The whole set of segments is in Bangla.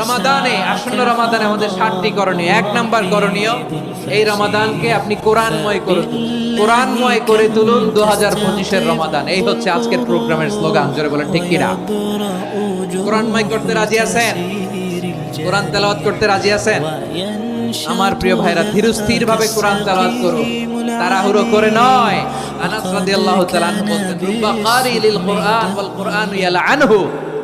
রমাদানে, আসন্ন রমাদানে আমাদের ষাটটি করণীয়। এক নাম্বার করণীয়, এই রমাদানকে আপনি কোরআনময় করে কোরআনময় করে তুলুন দু হাজার পঁচিশের রমাদান। এই হচ্ছে আজকের প্রোগ্রামের স্লোগান, জোরে বলেন, ঠিক কিনা? কোরআনময় করতে রাজি আছেন? কোরআন তেলাওয়াত করতে রাজি আছেন? আমার প্রিয় ভাইরা ধীরস্থির ভাবে কোরআন তেলাওয়াত করুন। তাড়াহুড়ো করে নয়। আনাস রাদিয়াল্লাহু তাআলা বলতেন, রুব্বা কারি লিল কোরআন ওয়াল কোরআন ইয়ালআনহু।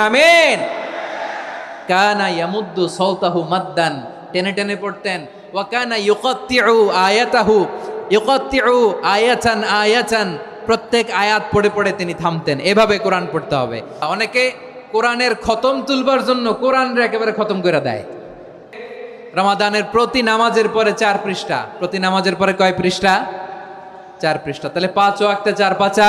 আমিন। কানা ইয়ামুদ্দু সৌতাহু মাদ্দান। টেনে টেনে পড়তেন। ওয়া কানা ইউকাত্তিউ আয়াতাহু। ইউকাত্তিউ আয়াতান আয়াতান। প্রত্যেক আয়াত পড়ে পড়ে তিনি থামতেন। এভাবে কোরআন পড়তে হবে। অনেকে কোরআনের খতম তুলবার জন্য কোরআনরে একেবারে খতম করে দেয়। রমাদানের প্রতি নামাজের পরে চার পৃষ্ঠা। প্রতি নামাজের পরে কয় পৃষ্ঠা? চার পৃষ্ঠা। তাহলে পাঁচ ওয়াক্তে চার পাঁচা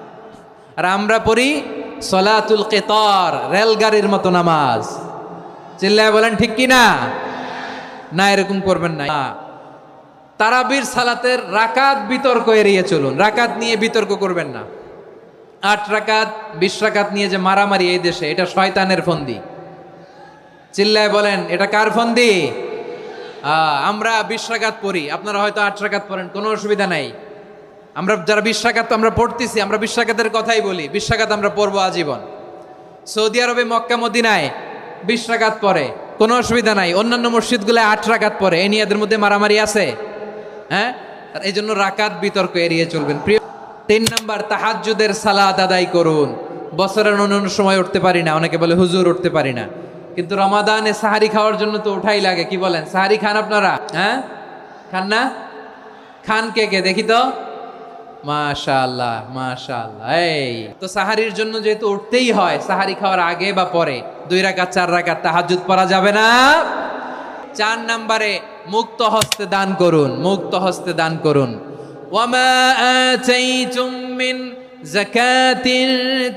আর আমরা পড়ি সলাতুল কেতর, রেলগাড়ির মতো নামাজ। চিল্লায় বলেন, ঠিক কি না না এরকম করবেন না। তারাবির সালাতের রাকাত বিতর্ক এড়িয়ে চলুন। রাকাত নিয়ে বিতর্ক করবেন না। আট রাকাত, বিশ রাকাত নিয়ে যে মারামারি এই দেশে, এটা শয়তানের ফন্দি। চিল্লায় বলেন, এটা কার ফন্দি? আমরা বিশ রাকাত পড়ি। আপনারা হয়তো আট রাকাত পড়েন, কোনো অসুবিধা নাই। আমরা যারা বিশ রাকাত তো আমরা পড়তেছি, আমরা বিশ রাকাতের কথাই বলি। বিশ রাকাত আমরা পড়ব আজীবন। সৌদি আরবে মক্কা, মদিনায় বিশ রাকাত পরে কোনো অসুবিধা নাই। অন্যান্য মসজিদগুলো আট রাকাত পরে এই নিয়ে এদের মধ্যে মারামারি আছে। হ্যাঁ? এই জন্য রাকাত বিতর্ক এড়িয়ে চলবেন। প্রিয়, তিন নাম্বার, তাহাজ্জুদের সালাদ আদায় করুন। বছরের অন্যান্য সময় উঠতে পারি না। অনেকে বলে, হুজুর, উঠতে পারি না। কিন্তু রমাদানে সাহারি খাওয়ার জন্য তো ওঠাই লাগে। কি বলেন? সাহারি খান আপনারা? হ্যাঁ? খান না? খান কে কে? দেখি তো। মাশাআল্লাহ মাশাআল্লাহ। এই, তো সাহারির জন্য যেহেতু উঠতেই হয়, সাহারি খাওয়ার আগে বা পরে দুই রাকাত, চার রাকাত তাহাজ্জুদ পড়া যাবে না। চার নম্বরে মুক্ত হস্তে দান করুন, মুক্ত হস্তে দান করুন। ওয়ামা আতাইতুম মিন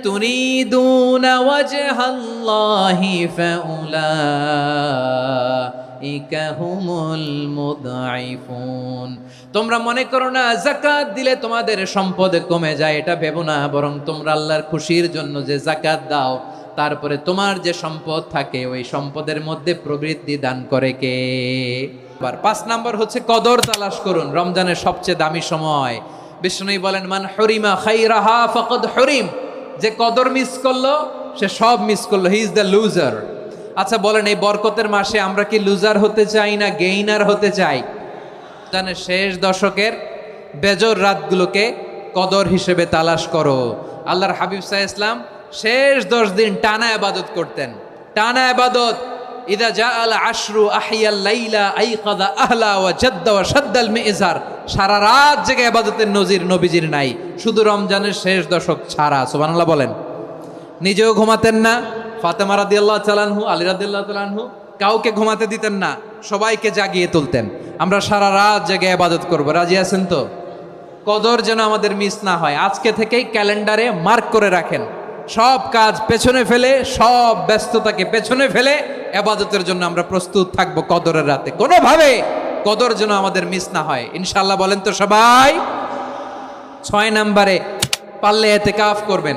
তুরিদুনা ওয়াজহাল্লাহি ফাউলাইকা হুমুল মুদঈফুন তোমরা মনে করো না, জাকাত দিলে তোমাদের সম্পদ কমে যায়, এটা ভেবো না, বরং তোমরা আল্লাহর খুশির জন্য যে জাকাত দাও, তারপরে তোমার যে সম্পদ থাকে, ওই সম্পদের মধ্যে প্রবৃদ্ধি দান করে কে? আবার পাঁচ নাম্বার হচ্ছে কদর তালাশ করুন, রমজানের সবচেয়ে দামি সময়। বিষ্ণু বলেন, মান হরিমা খাইরাহা ফকদ হরিম। যে কদর মিস করল, সে সব মিস করল হি ইজ দ্য লুজার আচ্ছা বলেন, এই বরকতের মাসে আমরা কি লুজার হতে চাই না গেইনার হতে চাই? জানে শেষ দশকের বেজর রাতগুলোকে কদর হিসেবে তালাশ করো। আল্লাহর হাবিব সাহ ইসলাম শেষ দশ দিন টানা আবাদত করতেন। টানা আবাদত, ইদা জা আল আশরু আহিয়াল লাইলা আইকাদা আহলা ওয়া জাদ্দা ওয়া সাদ্দাল মিজার। সারা রাত জেগে আবাদতের নজির নবীজির নাই। শুধু রমজানের শেষ দশক ছাড়া, সুবহানাল্লাহ বলেন। নিজেও ঘুমাতেন না ফাতেমা রাদিয়াল্লাহু তাআলাহু আলী রাদিয়াল্লাহু তাআলাহু কাউকে ঘুমাতে দিতেন না, সবাইকে জাগিয়ে তুলতেন। আমরা সারা রাত জেগে আবাদত করব। রাজি আছেন তো? কদর যেন আমাদের মিস না হয়। আজকে থেকেই ক্যালেন্ডারে মার্ক করে রাখেন। সব কাজ পেছনে ফেলে, সব ব্যস্ততাকে পেছনে ফেলে আবাদতের জন্য আমরা প্রস্তুত থাকব কদরের রাতে। কোনোভাবে কদর যেন আমাদের মিস না হয়। ইনশাল্লাহ বলেন তো সবাই? ছয় নম্বরে পারলে এতে কাফ করবেন।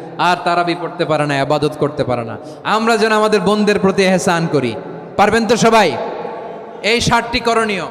আর তারা পড়তে পারে না আবাদত করতে পারে না। আমরা যেন আমাদের বোনদের প্রতি এহসান করি। পারবেন তো সবাই? এই ষাটটি করণীয়।